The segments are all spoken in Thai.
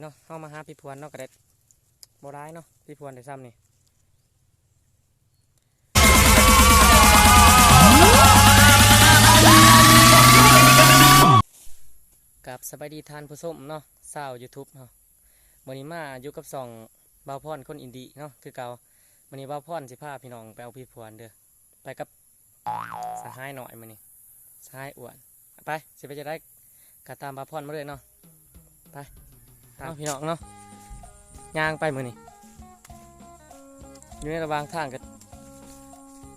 เนาะเข้ามาหาพี่พวนเนาะก็ได้บ่ร้ายเนาะพี่พวนได้ซ้ำนี่กับสบายดีทานผู้ชมเนาะสาวยูทูบเนาะวันนี้มาอยู่กับสองบ่าวพรคนอินดีเนาะคือเก่าวันนี้บ่าวพรสิพาพี่น้องไปเอาพี่พวนเด้อไปกับสหายหน่อยมื้อนี้สหายอ้วนไปสิไปจะได้กะตามบ่าวพรมาเลยเนาะไป ตามพี่น้องเนาะย่างไปมือนี้อยู่ในระหว่างทางกัน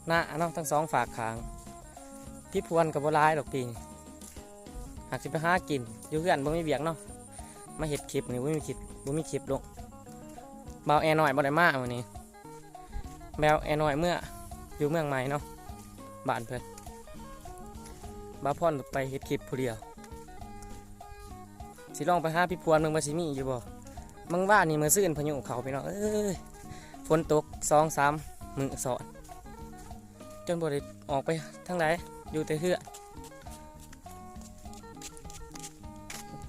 หน้าเนาะทั้งสองฝากขางพี่พวนกับบ่ร้ายดอกปีนี้หากสิไปหากินอยู่เพื่อนบ่มีเบียกเนาะมาเห็ดคลิปนี่บ่มีคลิปบ่มีคลิปลงเบาแอร์หน่อยบ่ได้มาวันนี้แบวแอร์หน่อยเมื่ออยู่เมืองใหม่เนาะบ้านเพิ่นบ่าวพรไปเห็ดคลิปผู้เดียว สิลองไปหาพี่พวนเมืองบ่สิมีอยู่บ่มึงว่านี่มือซื่นพายุเขาไปเนาะเอ้ยฝนตก2 3มื้อสอนจนบ่ได้ออกไปทางใดอยู่แต่เฮือ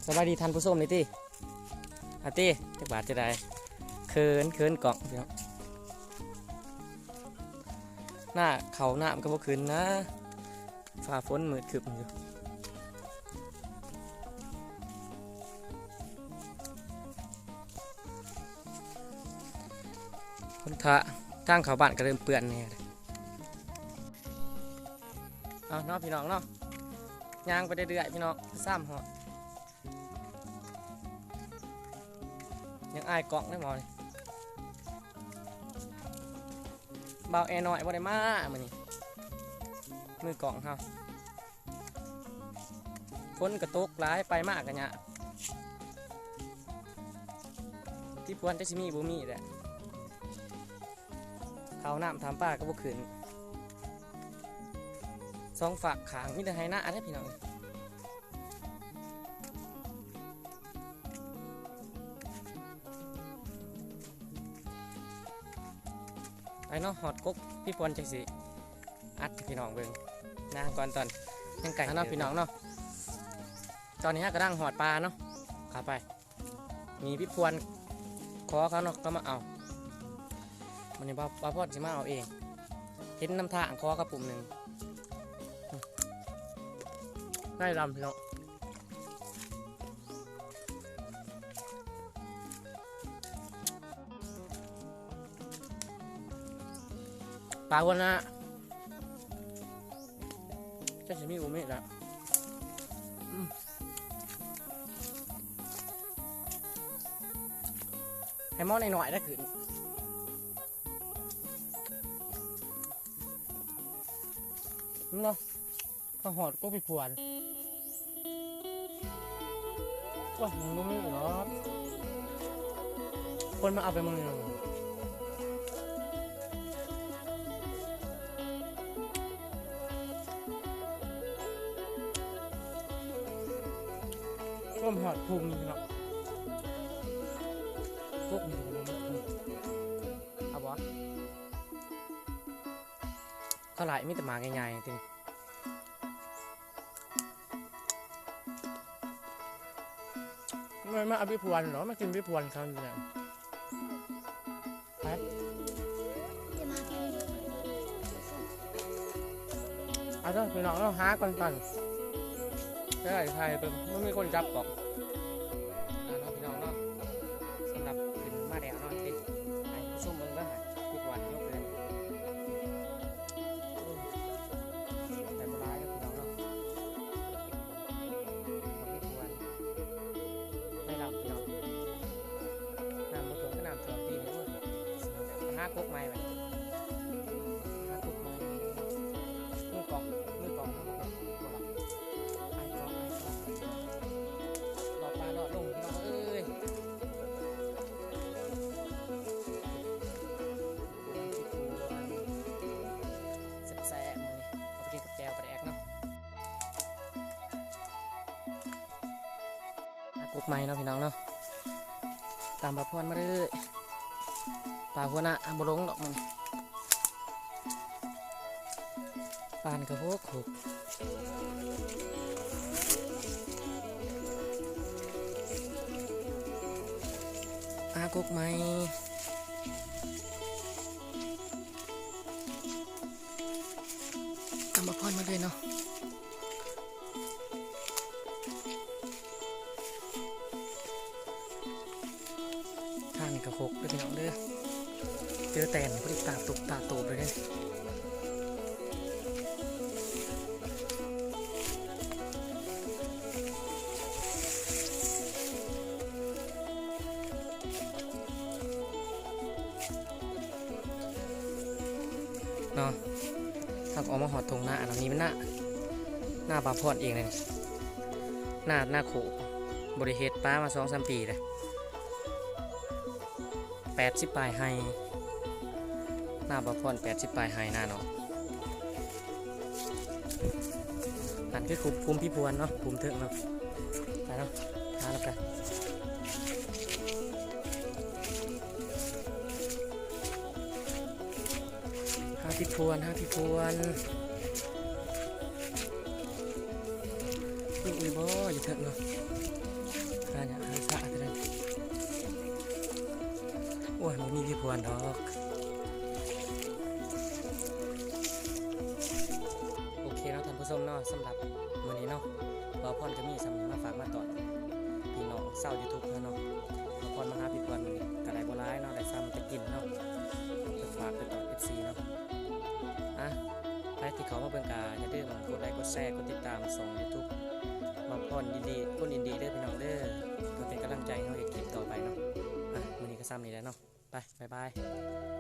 สบายดีทันผู้ชมนี่ติอาติจักบาทจะได้เคินเคินเกาะพี่น้องหน้าเขาหน้ามนก็บ่ขึ้นนะฟ้าฝนมืดครึมอยู่ คนทะทางเขาบ้านก็เริ่มเปื้อนแน่เลยเอาเนาะพี่น้องเนาะย่างไปเรื่อยๆพี่น้องซ้ำหอดยังอายกล่องได้หมอเบาแอร์หน่อยบ่ได้มามือนี้มือกล่องเฮาฝนกระตกหลายไปมากกันเนี่ยที่พวนจะสิมีบ่มีแหละ เขาวน้ำถามป้าก็บ่ขึ้นสองฝากขางมีแต่ให้หน้าได้อพี่น้องไปเนาะหอดกกพี่พลจังสิอัดให้พี่น้องเบิ่งนะก่อนตอนยังไก่เนาะพี่น้องเนาะตอนนี้ฮะกระดังหอดปลาเนาะขาไป มีพี่พวนขอเขาเนาะก็มาเอา วันนี้ป้าป้าพอดสิมาเอาเองเห็นน้ำท่างขอกระปุ่มหนึ่งได้ลำพี่น้องปลาวันนะจะสิมีอุเมะละอืมให้มอหน่อยๆได้ขึ้น เนาะข้าหอดก็ไปพวนว้ามันไม่หรอกคนมาเอาไปมึงเนี่ยก้มหอดพุงเนาะกุ๊กนี่ ก็หลายมีแต่หมาง่ายๆจริงไม่มาอาพี่พวนเหรอมากินพี่พวนคำเนี่ยเอาเถอะพี่น้องเราหาก่อนก่อนได้ไรไทยเป็นไม่มีคนจับกอกากกไม้ไปหากกไม้มือกองมือกองครับผมบ่ล่ะไอ้กองไอ้กองรอปลารอดลงพี่น้องเอ้ยแซ่บๆมื้อนี้เอาไปกินกับแจวปลาแดกเนาะหากุ๊กไม้เนาะพี่น้องเนาะตามปลาพวนมาเรื่อยๆ ปลาหัวหน้าบลงดอกมันปานกระโพกขุกอากุกไหมตามาพรมาเลยเนาะทานกระหกเลยพี่น้องเด้อ เจอแตนพอดีตาตุกตาโตไปเลยเนาะถ้าออกมาหอดทงหน้าอันนี้มันหน้าหน้าปลาพอดเองเลยนี่หน้าหน้าโขบริเหตุป้ามาสองสามปีเลย แปดสิปลายให้หน้าปลาพอดแปดสิปลายให้หน้าเนาะนั่นคือคุมภูมิพิพวนเนาะภูมิเถิงเนาะไปเนาะทาแล้วกันห้าพิพวนห้าพิพวนอุ้ยอุ้ยบ่อย่เถิงเนาะ อ้ยมันมีพิพวนดอกโอเคเนาะท่านผู้ชมเนาะสำหรับมื้อนี้เนาะบอพรก็มีสำนึกมาฝากมาตอนพี่น้องเศร้ายูทูบเนาะบอพรมาหาพี่พรมื้อนี้ก็ได้บ่ร้ายเนาะได้ซ้ำจะกินเนาะไปฝากไปตอน FC เนาะอะใครที่เขามาเบิ่งกาอย่าลืมกดไลค์กดแชร์กดติดตามส่อง YouTube บอพรดีๆคนดีๆเด้อพี่น้องเด้อเพื่อเป็นกำลังใจให้เฮาเฮ็ดคลิปต่อไปเนาะอะมื้อนี้ก็ซ้ำนี่แหละเนาะ ไป บ๊ายบาย